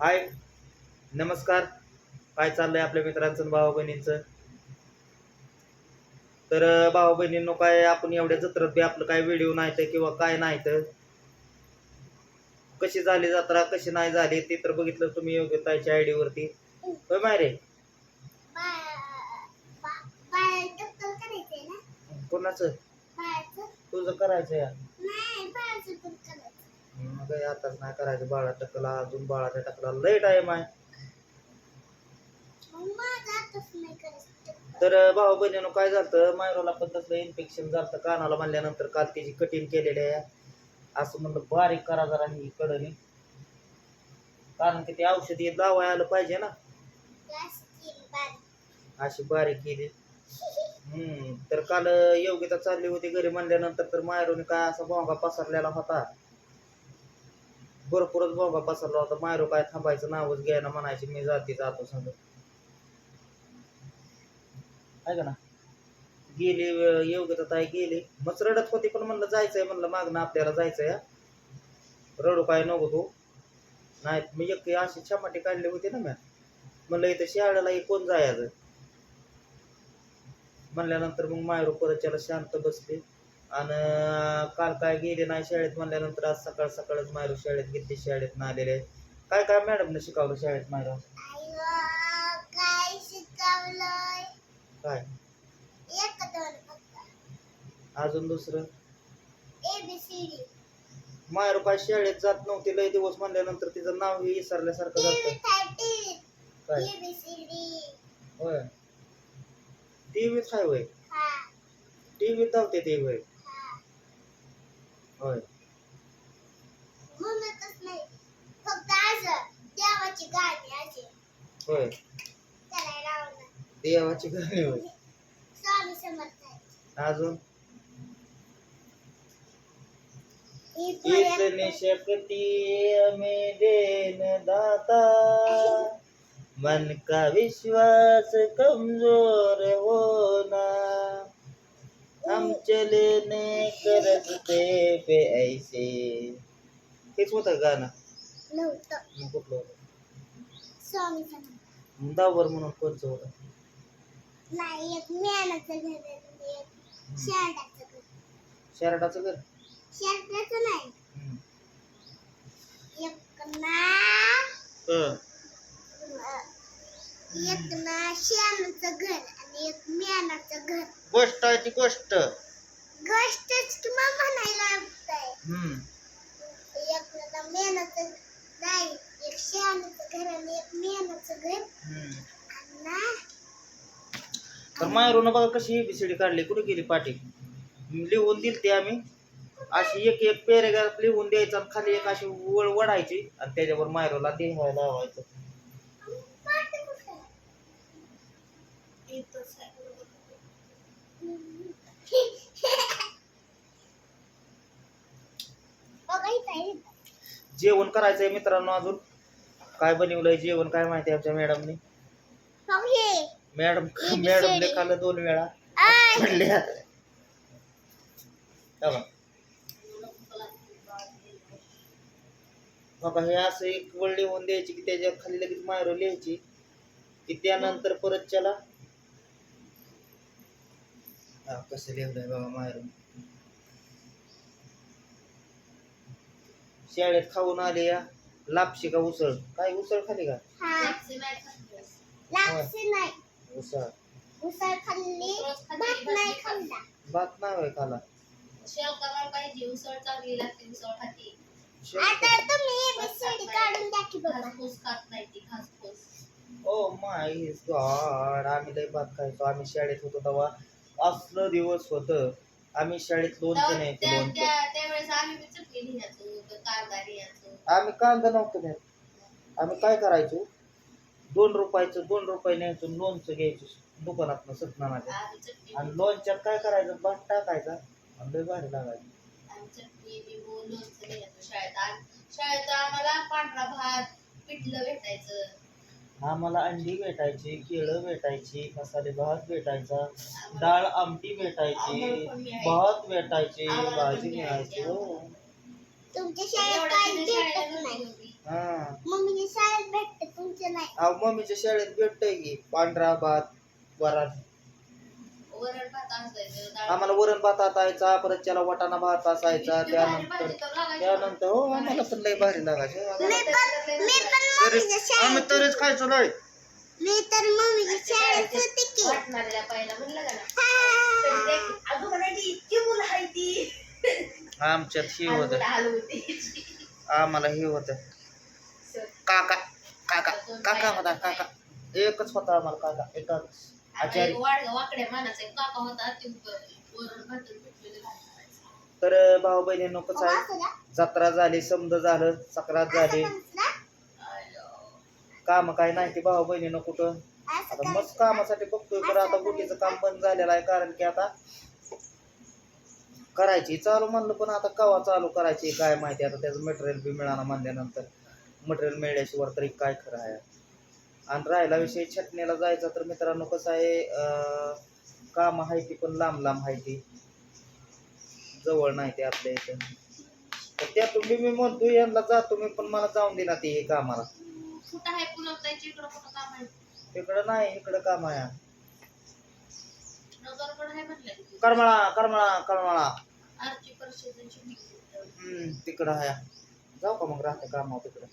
हाय. नमस्कार. काय चाललंय आपल्या मित्रांचं भाऊ बहिणींचं तर भाऊ बहिणींनो काय आपण एवढ्या जत्रेत बी आपलं काय व्हिडिओ नाही तर किंवा काय नाही तर कशी झाली जत्रा कशी नाही झाली ते तर बघितलं तुम्ही योग्यताच्या आयडी वरती. होय मायरे? कोणाचं? तुझं करायचं या मग आताच नाही करायचं. बाळा टकला अजून बाळाच्या टकला लय टाइम आहे. तर भाऊ बहिणीनं काय झालं मायरोला पण तसलं इन्फेक्शन झालं कानाला म्हणल्यानंतर काल त्याची कटिंग केलेली आहे. असं म्हणलं बारीक करा जरा ही कडनी कारण की ते औषध लावाय आलं पाहिजे ना. अशी बारीक केली. हम्म. तर काल योगिता चालली होती घरी म्हणल्यानंतर तर मायरोने काय असा भोंगा पसरलेला होता. भरपूरच बोंबा पसरला होता. मायरो काय थांबायचं नावच घ्यायला म्हणायची मी जाते जातो सांग. आहे का ना? गेली योग्यता ताई गेली. मग रडत होती पण म्हणलं जायचंय म्हणलं मागणं आपल्याला जायचंय रडू काय नको तू. नाही मी एक अशी छमाटी काढली होती ना मॅ. म्हणलं इथं शाळेला कोण जायचं? म्हणल्यानंतर मग मायरू परत त्याला शांत बसली. आणि काल काय गेले नाही शाळेत म्हणल्यानंतर आज सकाळ सकाळच मायरू शाळेत गेली शाळेत ना आलेले. काय काय मॅडमने शिकवलं शाळेत मायरू काय? शिकवलंय काय अजून दुसरं? मायरू काय शाळेत जात नव्हती लय दिवस म्हणल्यानंतर तिचं नाव हे विसरल्यासारखं जातं काय? होय. टीव्हीत हाय हा. टीव्हीत धावते ते हा होय. म्हणतच नाही. फक्त असं देवाची गाणी असे होय. देवाची गाणी होय. स्वामी समर्थ. अजून? ही इतनी शक्ति हमें देन दाता मन का विश्वास कमजोर होना हम चले ने करते पे ऐसे। हेच होतं गाणं? नव्हतं. मग कुठलं होतं? स्वामी समर्थ. दावर म्हणून कोणचं होतं? नाही एक मेनाचं घर आहे आणि एक शेरडाचं घर. शर्टाचं घर? शेरडाचं नाही. हम्म. एक ना हं. एक ना शेणाचं घर आणि एक मेनाचं घर. गोष्ट आहे ती गोष्ट. गोष्टच किंवा म्हणायला लागतंय. हम्म. एक ना मेनाचं नाही एक शेणाचं घर आणि एक घर. हम्म. तर मायरून बघा कशी एबीसीडी काढली कुठे गेली पाठी? लिहून दिली ती आम्ही. अशी एक एक पॅरेग्राफ लिहून द्यायचा आणि खाली एक अशी वळ वडायची आणि त्याच्यावर मायरोला लिहायला लावायचं. पाटी कुठं? इथंच आहे. जेवण करायचंय मित्रांनो अजून. काय बनवलंय जेवण काय माहिती आमच्या मॅडमने? मॅडम ने मॅडमने खाल्लं दोन वेळा. बाबा पडल्या हे असं एक वळ लिहून द्यायची की त्याच्याखाली लगेच मायरो लिहायची. की त्यानंतर परत त्याला हा कसं लिहिलंय बघा मायरो शाळेत खाऊन आले या लापशी का उसळ काय उसळ खाली का हा. लापसी नाही उसळ उसळ खाल्ली भात नाही खाल्ला भात नाही होय खाला शेव करायला पाहिजे उसळ चांगली लागते उसळ खाते आता तुम्ही एबीसीडी काढून द्या की बाबा घासपूस खात नाही ती घासपूस ओ माय गॉड आम्ही लय भात खायचो आम्ही शाळेत होतो तेव्हा असलं दिवस होत आम्ही शाळेत लोणचं तेव्हा न्यायचो त्या- लोणचं त्या- त्यावेळेस आम्ही बी चटणी लिहायचो कांदा लिहायचो आम्ही कांदा नव्हतं नेत. आम्ही काय करायचो? दोन रुपयाचं दोन रुपये न्यायचो लोणचं घ्यायचो दुकानात सतनानाच्या आम्ही चटणी आणि लोणच्यात काय करायचं? भात टाकायचा. आणि लय भारी लागायचं. आम्ही चटणी लिंबू लोणचं लिहायचो शाळेत. आणि शाळेत आम्हाला पांढरा भात पिठलं भेटायचं. आम्हाला अंडी भेटायची केळं भेटायची मसाले भात भेटायचा डाळ आमटी भेटायची. भात भेटायची भाजी मिळायची. हो तुमच्या शाळेत भेटत नाही हा मम्मीच्या शाळेत अहो मम्मीच्या शाळेत भेटतंय की पांढरा भात वरण वरण भात असायचं डाळ आम्हाला वरण भात असायचा परत त्याला वाटाणा भात असायचा इतकी भारी त्यानंतर भाजी तर लागायची. त्यानंतर हो आम्हाला पण लय भारी लागायचे. मी पण मी पण मम्मीच्या आम्ही शाळेत तरीच खायचो लय. मी तर मम्मीच्या शाळेत होते की. वाटणाऱ्याला पहिला म्हणलं का ना हा. तरी ते की, अगं म्हणायची इतकी मुलं आहे ती. आमच्यात हे होत. मुलं हलवती आम्हाला हे होत. काका काका काका होता काका. एकच होता आम्हाला काका. एकच. आचारी वाड वाकड्या मानाचा एक काका होता ते वरण भात पिठलेलं घालायचं. तर भाऊ बहिणींनो कसं आहे का? जत्रा झाली समज झालं सक्रात झाली? आयो. काम काय नाही ते भाऊ बहिणीनं कुठं असं आता मस्त कामासाठी बघतोय पण आता गुटीचं काम बंद झालेलं आहे कारण की आता करायची चालू म्हणलं पण आता कवा चालू करायची काय माहिती आता त्याचं मटेरियल बी मिळालं म्हणल्यानंतर मटेरियल मिळल्याशिवाय तरी काय खरं आहे आणि राहिला विषय छटणीला जायचा तर मित्रांनो कसं आहे अं, काम आहे ती पण लांब लांब आहे ती. जवळ नाही ते आपल्या इथं. तर त्यातून मी म्हणतो यांना जातो मी पण मला जाऊन देणार ते हे कामाला इकडं नाही इकडं काम आहे. करमळा करमळा करमळा. हम्म तिकडं आहे. जाऊ का मग राहते कामावर तिकडं?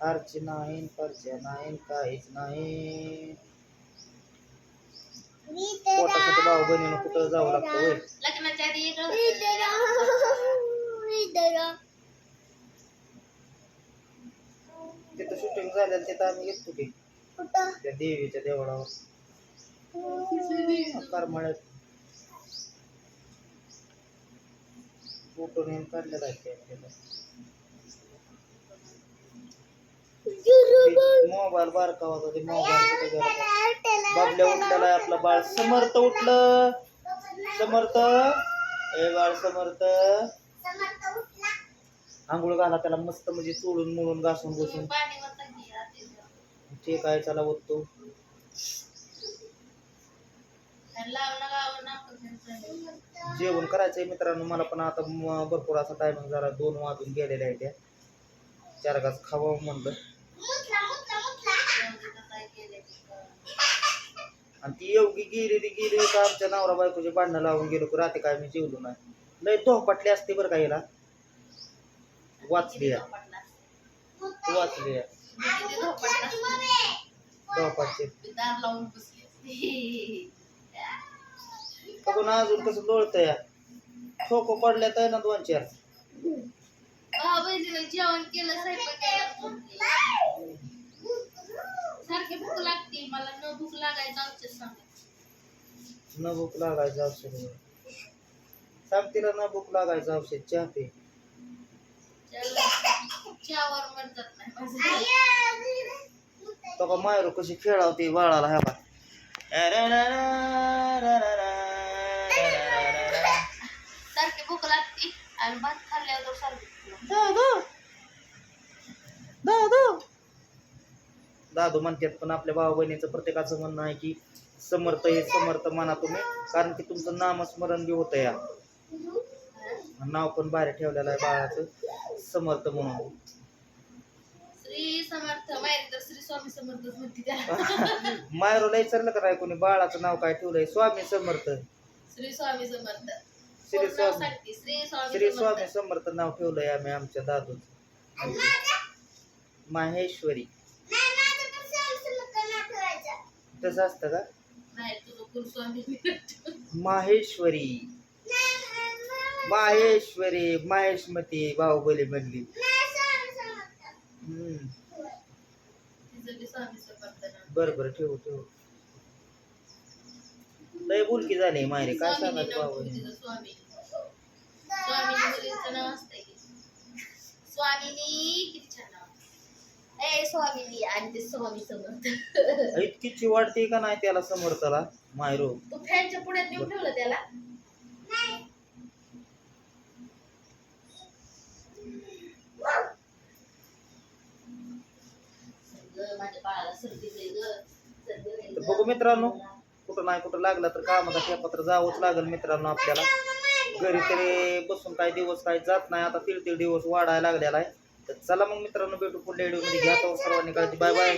यायचा नाही. आरची नाही काहीच नाही. पोटासाठी भाऊ बहिणीनं कुठं जावं लागतं होय लग्नाच्या आधी तर तिथं शूटिंग झालेलं तिथं आम्ही येतो की. कुठं? त्या देवीच्या देवळावर. करमळ्यात फोटो नेऊन काढलेला आहे. ते आपल्याला मोबाईल. बारका होता ते मोबाईल कुठे बाबल्या उठलेला आपलं बाळ समर्थ उठलं. समर्थ. ए बाळ समर्थ. आंघोळ घाला त्याला मस्त म्हणजे चोळून मुळून घासून घुसून. ठीक आहे चला ओततो. जेवण करायचंय मित्रांनो मला पण आता भरपूर असा टायमिंग झाला दोन वाजून गेलेले आहे त्या चार घास खावावं म्हणलं जेवण तिथं काय केलंय ते कळलं. आणि ती एवढी गेलेली गेली का आमच्या नवरा बायकोचे भांडणं लावून गेलो की रात्री काय मी जेवलो नाही लय धोपाटली असते बरं का हिला वाचली आहे. वाचली आहे. किती झोपटला असते. धोपाटचे मी दार लावून बसली असते. बघून अजून कसं लोळतं या खोको पडल्यात आहे ना दोन चार जेवण केलं स्वयंपाक केला सारखी भूक लागते? मला न भूक लागायचं औषध सांगा. न भूक लागायचं औषध सांग तिला न भूक लागायचं औषध चहा पे. चहावर म्हणतात नाही. माझं तो का मायरू कशी खेळावते बाळाला ह्या सारखी भूक लागते. आणि भात खाल्ल्यावर सारखी भूक लागते. दादू दादू दादू म्हणतात पण आपल्या भाऊ बहिणीचं प्रत्येकाचं म्हणणं आहे की समर्थ हे समर्थ म्हणा तुम्ही कारण की तुमचं नामस्मरण बी होतं या. नाव पण बाहेर ठेवलेलं आहे बाळाचं समर्थ म्हणून. श्री समर्थ माहिती तर श्री स्वामी समर्थच म्हणते त्याला. मायरोला विचारलं का कोणी? बाळाचं नाव काय ठेवलंय? स्वामी समर्थ. श्री स्वामी समर्थ. श्री स्वामी श्री स्वामी समर्थ. नाव ठेवलंय आम्ही आमच्या दादूच. माहेश्वरी. तसं असतं का? नाही तुझं कुलस्वामी माहेश्वरी. माहेश्वरी माहेशमती बाहुबली हम्म. तिचं बी स्वामी नाव. बर बर ठेवू ठेवू. लय बुलकी झाली मायरे. काय बाबा ठेवलं तिचं स्वामी. स्वामीनी मुलीचं नाव असतंय की. स्वामिनी किती छान नाव ए स्वामिनी आणि ते स्वामी समर्थ. इतकीची वाटते का नाही त्याला समर्थला? मायरो. तू फॅनच्या पुढ्यात नेऊन ठेवलं त्याला? ग, माझ्या बाळाला सर्दी लय ग. सर्दी लय तर ग. बघू मित्रांनो कुठं नाही कुठं लागलं तर कामाचा ठेपात्र जावंच लागेल मित्रांनो आपल्याला. घरी तरी बसून काही दिवस काही जात नाही आता तीळ तीळ दिवस वाढायला लागलेला आहे. चला मग मित्रांनो भेटू पुढल्या व्हिडिओमध्ये घ्या सर्वांनी काळजी. Bye bye